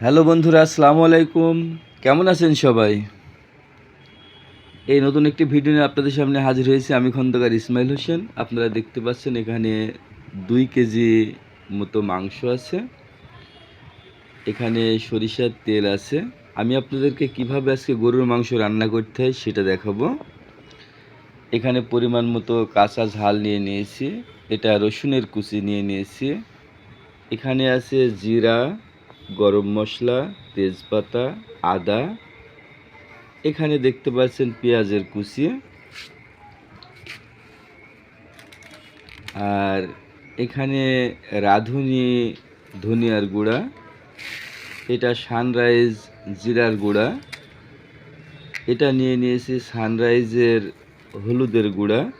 Hello বন্ধুরা, আসসালামু আলাইকুম। কেমন আছেন সবাই? এই নতুন একটি ভিডিও নিয়ে আপনাদের সামনে হাজির হয়েছি আমি খন্দকার ইসমাইল হোসেন। আপনারা দেখতে পাচ্ছেন এখানে দুই কেজি মতো মাংস আছে। এখানে সরিষার তেল আছে। আমি আপনাদেরকে কীভাবে আজকে গরুর মাংস রান্না করতে হয় সেটা দেখাবো। এখানে পরিমাণ মতো কাঁচা ঝাল নিয়ে নিয়েছি। এটা রসুনের কুচি নিয়ে নিয়েছি। এখানে আছে জিরা গরম মশলা, তেজপাতা, আদা। এখানে দেখতে পাচ্ছেন পেঁয়াজের কুচি। আর এখানে রাঁধুনি ধনিয়ার গুঁড়া। এটা সানরাইজ জিরার গুঁড়া। এটা নিয়ে নিয়েছি সানরাইজের হলুদের গুঁড়া।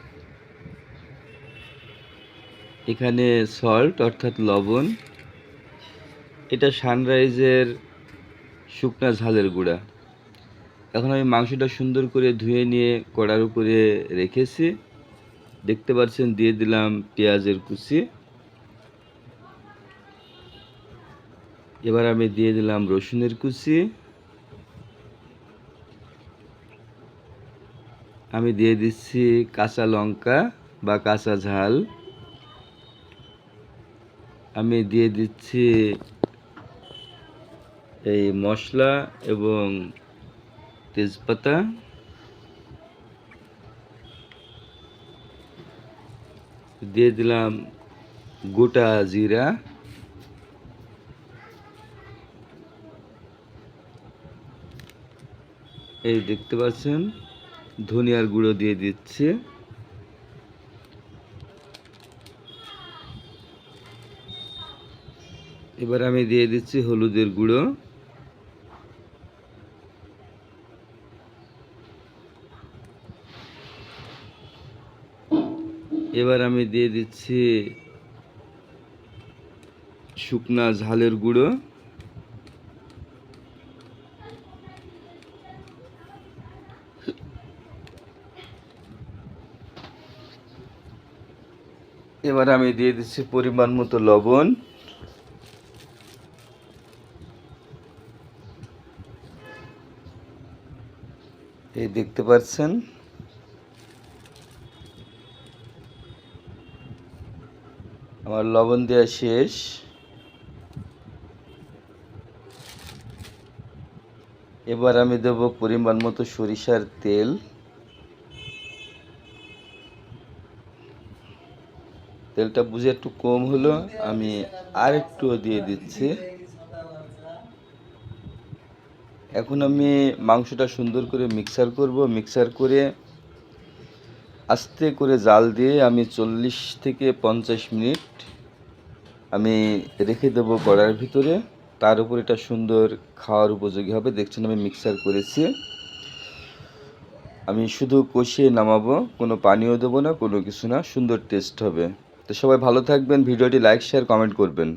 এখানে সল্ট, অর্থাৎ লবণ। এটা সানরাইজের শুকনা ঝালের গুঁড়া। এখন আমি মাংসটা সুন্দর করে ধুয়ে নিয়ে কড়ার উপরে রেখেছি। দেখতে পাচ্ছেন, দিয়ে দিলাম পেঁয়াজের কুচি। এবার আমি দিয়ে দিলাম রসুনের কুচি। আমি দিয়ে দিচ্ছি কাঁচা লঙ্কা বা কাঁচা ঝাল। আমি দিয়ে দিচ্ছি এই মশলা এবং তেজপাতা। দিয়ে দিলাম গোটা জিরা। এই দেখতে পাচ্ছেন, ধনিয়ার গুঁড়ো দিয়ে দিচ্ছে। এবার আমি দিয়ে দিচ্ছি হলুদের গুঁড়ো। এবার আমি দিয়ে দিচ্ছি শুকনা ঝালের গুঁড়ো। এবার আমি দিয়ে দিচ্ছি পরিমাণ মতো লবণ। এই দেখতে পাচ্ছেন? আমার লবণ দেওয়া শেষ। এবার আমি দেব পরিমাণ মতো সরিষার তেল। তেলটা বুঝে একটু কম হলো, আমি আর একটু দিয়ে দিচ্ছি। এখন আমি মাংসটা সুন্দর করে মিক্সার করব। মিক্সার করে আস্তে করে জাল দিয়ে আমি চল্লিশ থেকে পঞ্চাশ মিনিট আমি রেখে দেবো কড়ার ভিতরে। তার উপর এটা সুন্দর খাওয়ার উপযোগী হবে। দেখছেন আমি মিক্সার করেছি। আমি শুধু কষিয়ে নামাবো, কোনো পানিও দেবো না, কোনো কিছু না। সুন্দর টেস্ট হবে। তো সবাই ভালো থাকবেন। ভিডিওটি লাইক, শেয়ার, কমেন্ট করবেন।